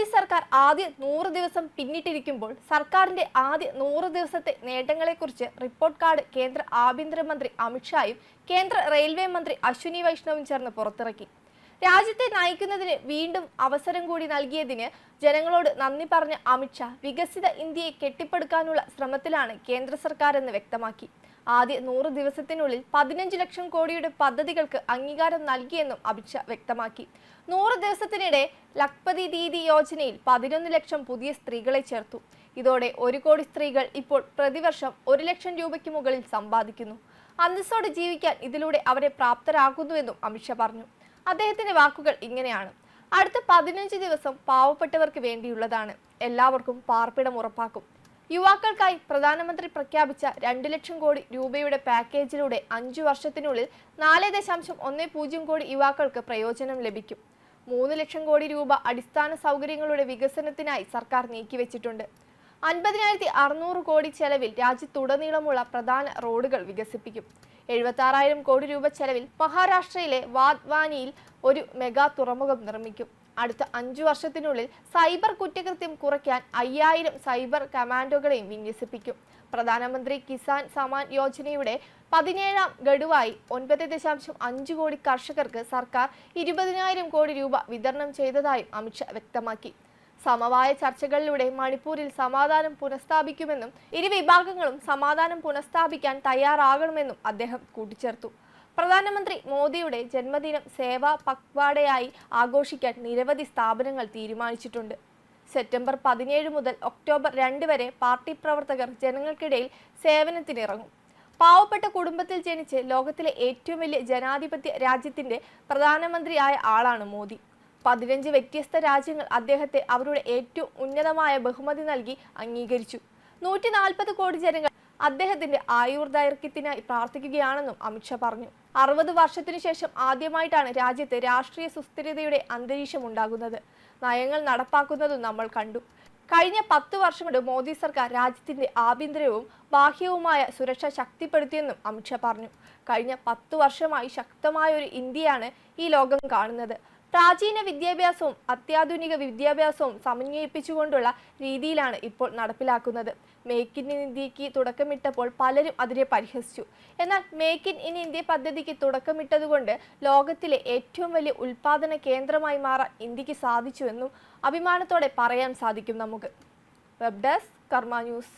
മോദി സർക്കാർ ആദ്യ നൂറ് ദിവസം പിന്നിട്ടിരിക്കുമ്പോൾ സർക്കാരിന്റെ ആദ്യ നൂറ് ദിവസത്തെ നേട്ടങ്ങളെക്കുറിച്ച് റിപ്പോർട്ട് കാർഡ് കേന്ദ്ര ആഭ്യന്തരമന്ത്രി അമിത്ഷായും കേന്ദ്ര റെയിൽവേ മന്ത്രി അശ്വിനി വൈഷ്ണവും ചേർന്ന് പുറത്തിറക്കി. രാജ്യത്തെ നയിക്കുന്നതിന് വീണ്ടും അവസരം കൂടി നൽകിയതിന് ജനങ്ങളോട് നന്ദി പറഞ്ഞ അമിത്ഷാ വികസിത ഇന്ത്യയെ കെട്ടിപ്പടുക്കാനുള്ള ശ്രമത്തിലാണ് കേന്ദ്ര സർക്കാർ എന്ന് വ്യക്തമാക്കി. ആദ്യ നൂറ് ദിവസത്തിനുള്ളിൽ പതിനഞ്ച് ലക്ഷം കോടിയുടെ പദ്ധതികൾക്ക് അംഗീകാരം നൽകിയെന്നും അമിത്ഷാ വ്യക്തമാക്കി. നൂറ് ദിവസത്തിനിടെ ലഖ്പതി ദീദി യോജനയിൽ പതിനൊന്ന് ലക്ഷം പുതിയ സ്ത്രീകളെ ചേർത്തു. ഇതോടെ ഒരു കോടി സ്ത്രീകൾ ഇപ്പോൾ പ്രതിവർഷം ഒരു ലക്ഷം രൂപയ്ക്ക് മുകളിൽ സമ്പാദിക്കുന്നു. അന്തസ്സോടെ ജീവിക്കാൻ ഇതിലൂടെ അവരെ പ്രാപ്തരാകുന്നുവെന്നും അമിത്ഷാ പറഞ്ഞു. അദ്ദേഹത്തിന്റെ വാക്കുകൾ ഇങ്ങനെയാണ്. അടുത്ത പതിനഞ്ച് ദിവസം പാവപ്പെട്ടവർക്ക് വേണ്ടിയുള്ളതാണ്. എല്ലാവർക്കും പാർപ്പിടം ഉറപ്പാക്കും. യുവാക്കൾക്കായി പ്രധാനമന്ത്രി പ്രഖ്യാപിച്ച രണ്ട് ലക്ഷം കോടി രൂപയുടെ പാക്കേജിലൂടെ അഞ്ചു വർഷത്തിനുള്ളിൽ നാല് ദശാംശം ഒന്ന് പൂജ്യം കോടി യുവാക്കൾക്ക് പ്രയോജനം ലഭിക്കും. മൂന്ന് ലക്ഷം കോടി രൂപ അടിസ്ഥാന സൗകര്യങ്ങളുടെ വികസനത്തിനായി സർക്കാർ നീക്കിവെച്ചിട്ടുണ്ട്. അൻപതിനായിരത്തി അറുന്നൂറ് കോടി ചെലവിൽ രാജ്യത്തുടനീളമുള്ള പ്രധാന റോഡുകൾ വികസിപ്പിക്കും. എഴുപത്തി കോടി രൂപ ചെലവിൽ മഹാരാഷ്ട്രയിലെ വാദ്വാനിയിൽ ഒരു മെഗാ തുറമുഖം നിർമ്മിക്കും. അടുത്ത അഞ്ചു വർഷത്തിനുള്ളിൽ സൈബർ കുറ്റകൃത്യം കുറയ്ക്കാൻ അയ്യായിരം സൈബർ കമാൻഡോകളെയും വിന്യസിപ്പിക്കും. പ്രധാനമന്ത്രി കിസാൻ സമാൻ യോജനയുടെ പതിനേഴാം ഗഡുവായി ഒൻപത് ദശാംശം അഞ്ച് കോടി കർഷകർക്ക് സർക്കാർ ഇരുപതിനായിരം കോടി രൂപ വിതരണം ചെയ്തതായും അമിത്ഷാ വ്യക്തമാക്കി. സമവായ ചർച്ചകളിലൂടെ മണിപ്പൂരിൽ സമാധാനം പുനഃസ്ഥാപിക്കുമെന്നും ഇരു വിഭാഗങ്ങളും സമാധാനം പുനഃസ്ഥാപിക്കാൻ തയ്യാറാകണമെന്നും അദ്ദേഹം കൂട്ടിച്ചേർത്തു. പ്രധാനമന്ത്രി മോദിയുടെ ജന്മദിനം സേവാ പക്വാടയായി ആഘോഷിക്കാൻ നിരവധി സ്ഥാപനങ്ങൾ തീരുമാനിച്ചിട്ടുണ്ട്. സെപ്റ്റംബർ പതിനേഴ് മുതൽ ഒക്ടോബർ രണ്ട് വരെ പാർട്ടി പ്രവർത്തകർ ജനങ്ങൾക്കിടയിൽ സേവനത്തിനിറങ്ങും. പാവപ്പെട്ട കുടുംബത്തിൽ ജനിച്ച് ലോകത്തിലെ ഏറ്റവും വലിയ ജനാധിപത്യ രാജ്യത്തിന്റെ പ്രധാനമന്ത്രിയായ ആളാണ് മോദി. പതിനഞ്ച് വ്യത്യസ്ത രാജ്യങ്ങൾ അദ്ദേഹത്തെ അവരുടെ ഏറ്റവും ഉന്നതമായ ബഹുമതി നൽകി അംഗീകരിച്ചു. നൂറ്റി കോടി ജനങ്ങൾ അദ്ദേഹത്തിന്റെ ആയുർദൈർഘ്യത്തിനായി പ്രാർത്ഥിക്കുകയാണെന്നും അമിത്ഷാ പറഞ്ഞു. അറുപത് വർഷത്തിനു ശേഷം ആദ്യമായിട്ടാണ് രാജ്യത്ത് രാഷ്ട്രീയ സുസ്ഥിരതയുടെ അന്തരീക്ഷം ഉണ്ടാകുന്നത്. നയങ്ങൾ നടപ്പാക്കുന്നതും നമ്മൾ കണ്ടു. കഴിഞ്ഞ പത്ത് വർഷം കൊണ്ട് മോദി സർക്കാർ രാജ്യത്തിന്റെ ആഭ്യന്തരവും ബാഹ്യവുമായ സുരക്ഷ ശക്തിപ്പെടുത്തിയെന്നും അമിത്ഷാ പറഞ്ഞു. കഴിഞ്ഞ പത്ത് വർഷമായി ശക്തമായ ഒരു ഇന്ത്യയാണ് ഈ ലോകം കാണുന്നത്. പ്രാചീന വിദ്യാഭ്യാസവും അത്യാധുനിക വിദ്യാഭ്യാസവും സമന്വയിപ്പിച്ചുകൊണ്ടുള്ള രീതിയിലാണ് ഇപ്പോൾ നടപ്പിലാക്കുന്നത്. മേക്ക് ഇൻ ഇന്ത്യയ്ക്ക് തുടക്കമിട്ടപ്പോൾ പലരും അതിനെ പരിഹസിച്ചു. എന്നാൽ മേക്ക് ഇൻ ഇന്ത്യ പദ്ധതിക്ക് തുടക്കമിട്ടതുകൊണ്ട് ലോകത്തിലെ ഏറ്റവും വലിയ ഉൽപാദന കേന്ദ്രമായി മാറാൻ ഇന്ത്യയ്ക്ക് സാധിച്ചുവെന്നും അഭിമാനത്തോടെ പറയാൻ സാധിക്കും നമുക്ക്. വെബ് ഡെസ്ക് കർമ്മ ന്യൂസ്